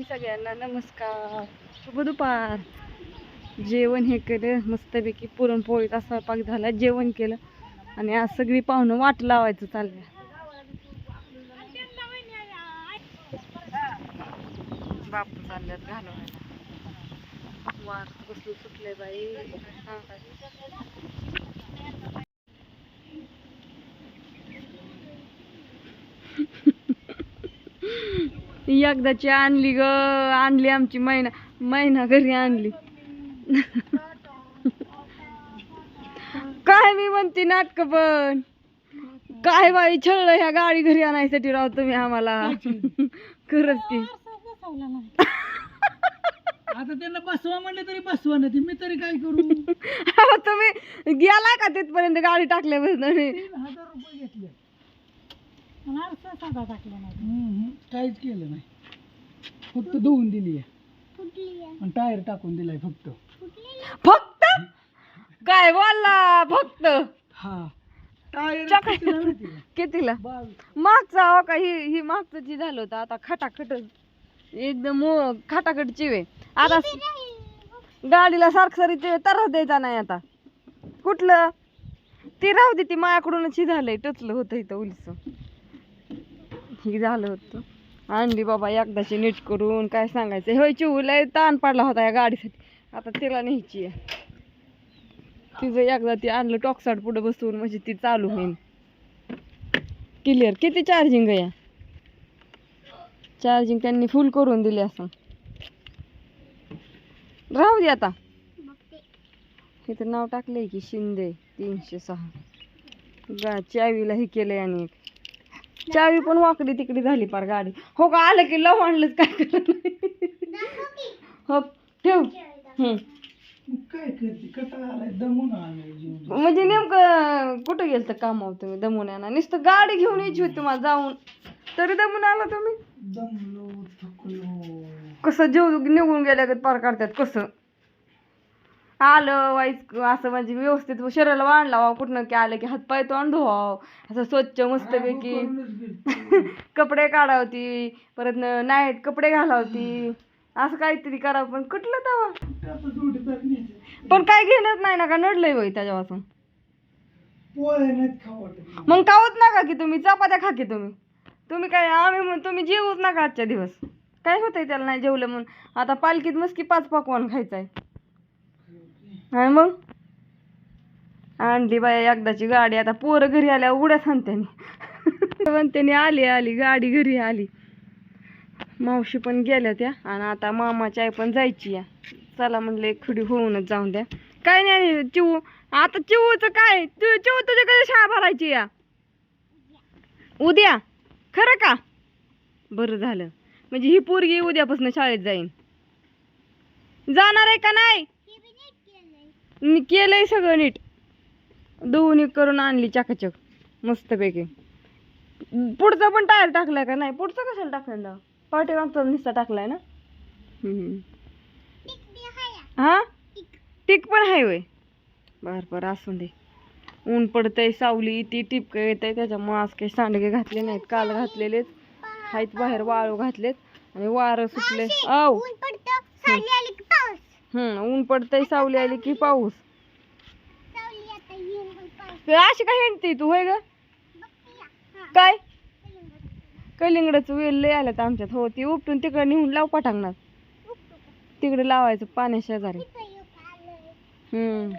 आणि सगळ्यांना नमस्कार. शुभ दुपार. जेवण हे केलं मस्तपैकी पुरणपोळीचा स्वयंपाक झाला जेवण केलं आणि आज सगळी पाहुणं वाट लावायचं चाललंय. बापू चालल्यात घालवायला. वार कसलं सुटले बाई. एकदाची आणली ग आणली आमची महिना महिना घरी आणली. काय मी म्हणते नाटक पण? काय बाई छळलं ह्या गाडी घरी आणायसाठी राव तुम्ही आम्हाला? खरंच की. आता त्यांना बसवा म्हणलं तरी बसवा नाही मी तरी काय करू? तुम्ही गेला का तिथपर्यंत गाडी टाकल्यापासून? हम्म, काहीच केलं नाही. फक्त धुवून दिली आणि टायर टाकून दिलाय फक्त. फक्त? काय बोलला? फक्त? हा. टायर कितीला? बावीस. मागचा हो का? ही ही मागचं जी झालं होतं आता खटाखट एकदम मो- खटाखट चिवे आता गाडीला सारखं सारी चिवे तर द्यायचा नाही आता. कुठलं? ती राहू दे ती माझ्याकडूनच ही झालंय टचलं होतं इथं उलस. हे झालं होतं. आणली बाबा एकदाची नीट करून काय सांगायचं? होय चिवला ताण पडला होता या गाडीसाठी. आता तिला न्यायची आहे. तिचं एकदा ती आणलं टॉक्साट पुढं बसवून म्हणजे ती चालू होईल क्लिअर किती चार्जिंग आहे चार्जिंग त्यांनी फुल करून दिली असं. राहू दे आता. इथं नाव टाकलंय की शिंदे तीनशे सहा. गा चावीला हे केलंय आणि एक चावी पण वाकडी तिकडी झाली पार गाडी. हो का आलं की लव आणलंच काय करत नाही हो ठेव. हम्म. मग काय करते? कटाळा आलाय दमून आलाय जीव. म्हणजे नेमकं कुठं गेलं कामावर तुम्ही? दमून येणार नुसतं गाडी घेऊन यायची होती तुम्हाला जाऊन. तरी दमून आला तुम्ही? दमलो थकलो. कसं जीव निघून गेल्या पार काढतात कसं? आलं वाईच असं म्हणजे व्यवस्थित शरीराला वाढला वा कुठनं की आलं की हातपाय तोंड धुवाव. असं स्वच्छ मस्तपैकी. कपडे काढावती परत नाईट कपडे घालावती. असं काहीतरी करावं पण कुठलं तवा. पण काय घेणंच नाही ना का नडलंय बाई त्याच्यापासून. मग खाऊच नका की तुम्ही चपात्या खा की तुम्ही. तुम्ही काय आम्ही तुम्ही जेवूच नका आजच्या दिवस. काय होतंय त्याला नाही जेवलं म्हणून? आता पालखीत मस्की पाच पकवान खायचं आहे आणि मग? आणली बाया एकदाची गाडी आता पोरं घरी आल्या उड्या सांगत्यानी म्हणत्यानी आली आली गाडी घरी आली. मावशी पण गेल्या त्या आणि आता मामाची आई पण जायची या. चला म्हणलं एक खुडी होऊनच जाऊन द्या. काय नाही चिवू आता चिवूचं काय? तू चिवू तुझ्या कधी शाळा भरायची या. उद्या खरं का? बरं झालं. म्हणजे ही पोरगी उद्यापासून शाळेत जाईन. जाणार आहे का नाही? मी केलंय सगळं नीट. दोन्ही करून आणली चकाचक मस्तपैकी. पुढचा पण टायर टाकलाय का नाही? पुढचा कशाला टाकलेला पाठीमागचा निस्ता टाकलाय ना? हम्म. हा? टिक. पण आहे वय बर बर असून दे. ऊन पडतंय सावली ती टिपक येतंय त्याच्यामुळे आज काही सांडगे घातले नाहीत काल घातलेलेच आहेत बाहेर वाळू घातलेत. आणि वारं सुटले आव हम्म ऊन पडतंय सावली आली की पाऊस. अशी काय हिंडते तू होय ग? काय? कलिंगडाचं. वेल लय आल्यात आमच्यात. हो ती उपटून तिकडे नेऊन लाव पटांगणार तिकडे लावायचं पाण्या शेजारी. हम्म.